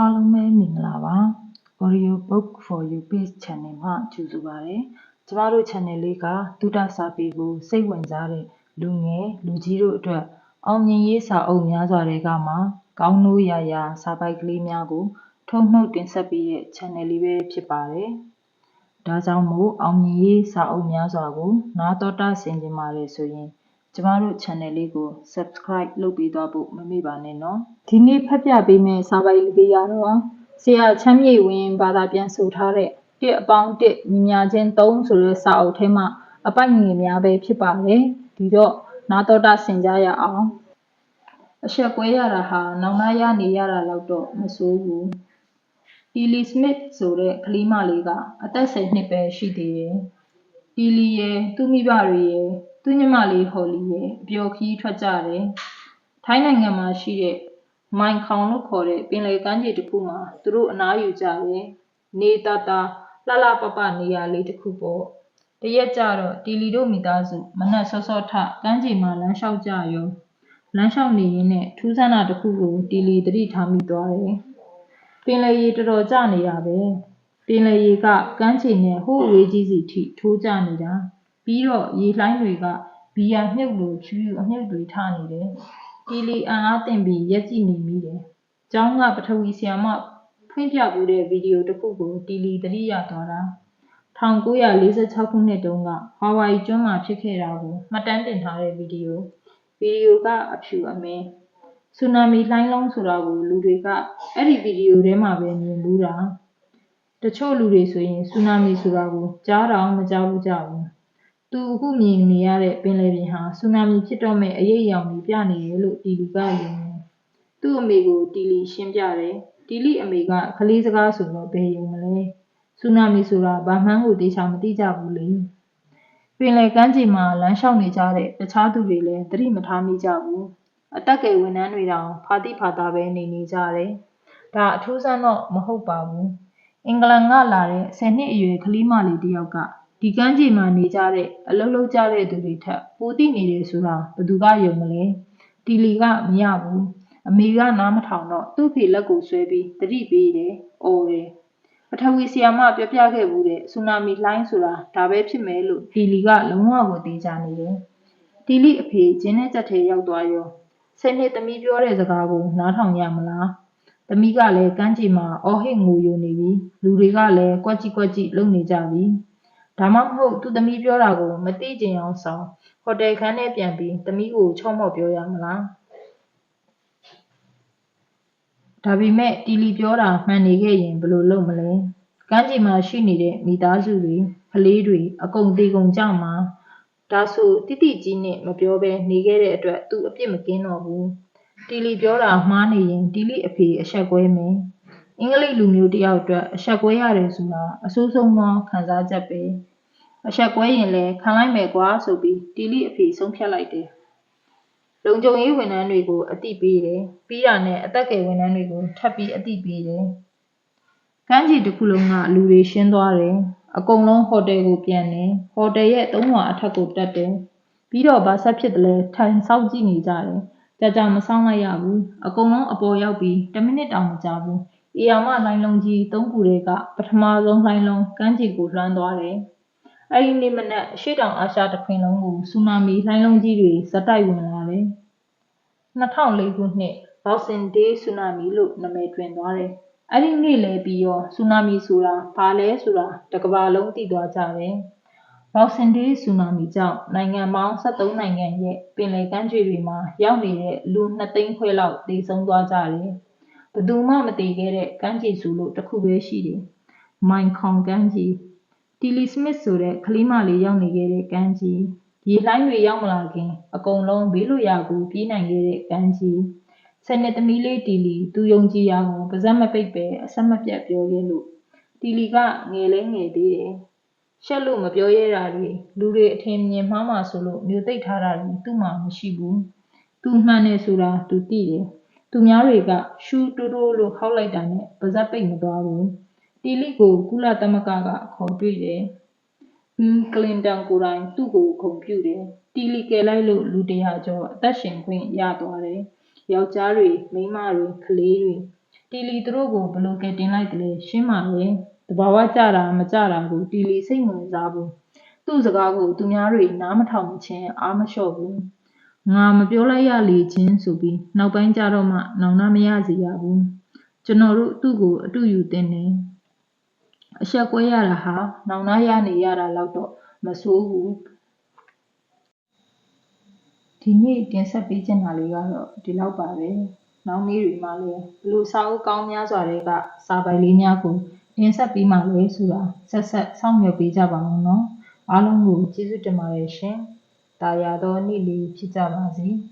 အားလုံးပဲမင်္ဂလာပါ Audio Book for You Page Channel မှာကြိုဆိုပါရစေ။ကျမတို့ channel လေးကသုတစာပေကိုစိတ်ဝင်စားတဲ့လူငယ်လူကြီးတို့အတွက်အောင်မြင်ရေးစာအုပ်များစွာတွေကမှကောင်းလို့ရာရာစာပိုက်ကလေးများကို ထုတ်နှုတ်တင်ဆက်ပေးတဲ့ channel လေးပဲဖြစ်ပါတယ်။ဒါကြောင့်မို့အောင်မြင်ရေးစာအုပ်များစွာကိုနားတော်တာဆင်ကြပါတယ်ဆိုရင် ကျမတို့ channel လေးကို subscribe လုပ်ပေးသွားဖို့မမေ့ပါနဲ့နော်ဒီနေ့ဖတ်ပြပေးမယ့်စာပိုက်လေးကတော့ဆရာချမ်းမြေဝင်းဘာသာပြန်ဆိုထားတဲ့တစ်အပေါင်းတစ်ညီများချင်း3ဆိုတဲ့စာအုပ်ထဲမှာအပိုက်ငယ်များပဲဖြစ်ပါတယ်ဒီတော့နာတော်တာဆင်ကြရအောင်အဆက်ကွဲရတာဟာနောင်နာရနေရတာတော့တော့မဆိုးဘူးတီလီစမစ်ဆိုတဲ့ကလေးမလေးကအသက်10နှစ်ပဲရှိသေးတယ်တီလီရဲ့သူ့မိဘတွေရဲ့ သူ့ညီမလေးဟော်လီရဲ့အပျော်ခီးထွက်ကြတယ်။ထိုင်းနိုင်ငံမှာရှိတဲ့မိုင်ခေါင်လို့ခေါ်တဲ့ပင်လယ်ကမ်းခြေတစ်ခုမှာသူတို့အနားယူကြတယ်။နေတာတာလှလှပပနေရာလေးတစ်ခုပေါ့။တရက်ကြတော့တီလီတို့မိသားစုမနက်စောစောထကမ်းခြေမှာလမ်းလျှောက်ကြရောလမ်းလျှောက်နေရင်းနဲ့ထူးဆန်းတာတစ်ခုကိုတီလီသတိထားမိသွားတယ်။ပင်လယ်ရေတော်တော်ကျနေတာပဲ။ပင်လယ်ရေကကမ်းခြေနဲ့ဟိုးအဝေးကြီးစီထိထိုးကျနေတာ။ ပြီးတော့ရေလှိုင်းတွေကဘီယာမြုပ်လိုဖြူဖြူအမြုပ်တွေထနေတယ်။တီလီအံ့အားသင့်ပြီးရပ်ကြည့်နေမိတယ်။ကျောင်းကပထဝီဆရာမဖွင့်ပြဖူးတဲ့ဗီဒီယိုတစ်ခုကိုတီလီသတိရသွားတာ။1946ခုနှစ်တုန်းကဟာဝိုင်ကျွန်းမှာဖြစ်ခဲ့တာကိုမှတ်တမ်းတင်ထားတဲ့ဗီဒီယို။ဗီဒီယိုကအဖြူအမဲ။ဆူနာမီလှိုင်းလုံးဆိုတာကိုလူတွေကအဲ့ဒီဗီဒီယိုထဲမှာပဲမြင်ဖူးတာ။တချို့လူတွေဆိုရင်ဆူနာမီဆိုတာကိုကြားတောင်မကြားဖူးကြဘူး သူအခုမြင်နေရတဲ့ပင်လယ်ပြင်ဟာဆူနာမီဖြစ်တော့မယ့်အရိပ်အယောင်တွေပြနေတယ်လို့တီလီကယုံတယ်။သူ့အမေကိုတီလီရှင်းပြတယ်။တီလီအမေကကလေးစကားဆိုတော့ဘယ်ယုံမလဲ။ဆူနာမီဆိုတာဘာမှန်းကိုသေချာမသိကြဘူးလေ။ပင်လယ်ကမ်းခြေမှာလမ်းလျှောက်နေကြတဲ့တခြားသူတွေလည်းသတိမထားမိကြဘူး။အတက်ကယ်ဝန်ထမ်းတွေတောင်ဖာတိဖာတာပဲနေနေကြတယ်။ဒါအထူးဆန်းတော့မဟုတ်ပါဘူး။အင်္ဂလန်ကလာတဲ့10နှစ်အရွယ်ကလေးမလေးတယောက်က ဒီကမ်းခြေမှာနေကြတဲ့အလုပ်လုပ်ကြတဲ့သူတွေထက်ပိုသိနေတယ်ဆိုတာဘယ်သူကယုံမလဲတီလီကမရဘူးအမေကနားမထောင်တော့သူ့ဖေလက်ကိုဆွဲပြီးတတိပေးတယ်အော်တယ်ပထဝီဆီယာမပြပြခဲ့ဘူးတဲ့ဆူနာမီလှိုင်းဆိုတာဒါပဲဖြစ်မယ်လို့တီလီကလုံးဝကိုသိကြနေတယ်တီလီအဖေဂျင်းနဲ့ကြက်ထဲရောက်သွားရောဆယ်နှစ်သမီးပြောတဲ့စကားကိုနားထောင်ရမလားသမီးကလည်းကမ်းခြေမှာအော်ဟစ်ငိုယိုနေပြီလူတွေကလည်းကွက်ကြည့်ကွက်ကြည့်လုံနေကြပြီ ဒါမှမဟုတ်သူ့သမီးပြောတာကိုမသိချင်အောင်ဆောင်ဟိုတယ်ခန်းထဲပြန်ပြီးသမီးကိုချော့မော့ပြောရမလားဒါပေမဲ့တီလီပြောတာမှန်နေခဲ့ရင်ဘယ်လိုလုပ်မလဲကမ်းခြေမှာရှိနေတဲ့မိသားစုတွေကလေးတွေအကုန်တေကုန်ကြမှာဒါဆိုတိတိကြီးနဲ့မပြောဘဲနေခဲ့တဲ့အတွက်သူအပြစ်မကင်းတော့ဘူးတီလီပြောတာမှားနေရင်တီလီအဖေအဆက်ကွဲမယ်အင်္ဂလိပ်လူမျိုးတယောက်အတွက်အဆက်ကွဲရတယ်ဆိုတာအဆိုးဆုံးသောခံစားချက်ပဲ အဆက်ကွဲရင်လည်းခံလိုက်မယ်ကွာဆိုပြီးတီလီအဖေဆုံးဖြတ်လိုက်တယ်လုံခြုံရေးဝန်ထမ်းတွေကိုအတိပေးတယ်ပြီးတာနဲ့အသက်ကယ်ဝန်ထမ်းတွေကိုထပ်ပြီးအတိပေးတယ်ကမ်းခြေတစ်ခုလုံးကလူတွေရှင်းသွားတယ်အကုန်လုံးဟိုတယ်ကိုပြန်တယ်ဟိုတယ်ရဲ့သုံးဝါအထက်ကိုတက်တယ်ပြီးတော့ဘာဆက်ဖြစ်တယ်လဲထိုင်ဆောက်ကြည့်နေကြတယ်ကြာကြာမဆောင်လိုက်ရဘူးအကုန်လုံးအပေါ်ရောက်ပြီး10မိနစ်တောင်မကြာဘူးအေယာမလိုင်းလုံးကြီးသုံးခုတွေကပထမဆုံးလိုင်းလုံးကမ်းခြေကိုလွှမ်းသွားတယ်။ အဲဒီနေ့မနက်အရှေ့တောင်အာရှတခွင်လုံးကိုဆူနာမီလိုင်းလုံးကြီးတွေဇက်တိုက်ဝင်လာတယ်။2004ခုနှစ် Boxing Day ဆူနာမီလို့နာမည်တွင်သွားတယ်။အဲဒီနေ့လည်းပြီးရောဆူနာမီဆိုတာဘာလဲဆိုတာတကဘာလုံးသိသွားကြတယ်။ Boxing Day ဆူနာမီကြောင့်နိုင်ငံပေါင်း73နိုင်ငံရဲ့ပင်လယ်ကမ်းခြေတွေမှာရောက်နေတဲ့လူ2သိန်းခွဲလောက်သေဆုံးသွားကြတယ်။ဘသူမှမတည်ခဲ့တဲ့ကမ်းခြေဆိုလို့တစ်ခုပဲရှိတယ်။မိုင်ခေါင်ကမ်းခြေ တီလီစမစ်ဆိုတဲ့ ကလေးမလေးရောက်နေခဲ့တဲ့ကမ်းခြေ ရေလှိုင်းတွေရောက်မလာခင် အကုန်လုံး ဘေးလွရာကို ပြေးနိုင်ခဲ့တဲ့ကမ်းခြေ ဆယ်နှစ်သမီးလေး တီလီ သူယုံကြည်ရကို ပါဇက်မပိတ်ပဲအဆက်မပြတ်ပြောခဲ့လို့ တီလီက ငယ်လဲငယ်သေးတယ် ရှက်လို့ မပြောရတာတွေ လူတွေအထင်မြင်မှားမှဆိုလို့ မျိုးသိပ်ထားတာတွေ သူ့မှာမရှိဘူး သူမှန်တယ်ဆိုတာ သူသိတယ် သူများတွေက ရှူးတိုးတိုးလို့ ဟောက်လိုက်တာနဲ့ ပါးစပ်ပိတ်မသွားဘူး တီလီကိုကုလသမဂ္ဂကခေါ်တွေ့တယ်ဘီကလင်တန်ကိုယ်တိုင်သူ့ကိုခုံပြုတယ်တီလီကယ်လိုက်လို့လူတရာကျော်အသက်ရှင်ခွင့်ရသွားတယ်ယောက်ျားတွေမိန်းမတွေကလေးတွေတီလီသူတို့ကိုဘယ်လိုကယ်တင်လိုက်တယ်လဲရှင်းပါလေတဘာဝကြတာမကြတာကိုတီလီစိတ်ဝင်စားဘူးသူ့စကားကိုသူများတွေနားမထောင်မချင်းအားမလျှော့ဘူးငါမပြောလိုက်ရလေချင်းဆိုပြီးနောက်ပိုင်းကြတော့မှနောင်နာမရစီရဘူးကျွန်တော်တို့သူ့ကိုအတူယူတင်တယ် အဆက်ကွဲရတာဟာနောင်နာရနေရတာတော့တော့မဆိုးဘူးဒီနေ့တင်ဆက်ပေးချင်တာလေးကတော့ဒီလောက်ပါပဲ။နောက်နေ့တွေမှာလည်းဘလို့စာအုပ်ကောင်းများစွာတွေကစာပိုင်လေးများကိုတင်ဆက်ပေးမှလဲဆိုတာဆက်ဆက်စောင့်မျှော်ပေးကြပါဦးနော်။အားလုံးကိုကျေးဇူးတင်ပါတယ်ရှင်။တာယာသောနေ့လေးဖြစ်ကြပါစေ။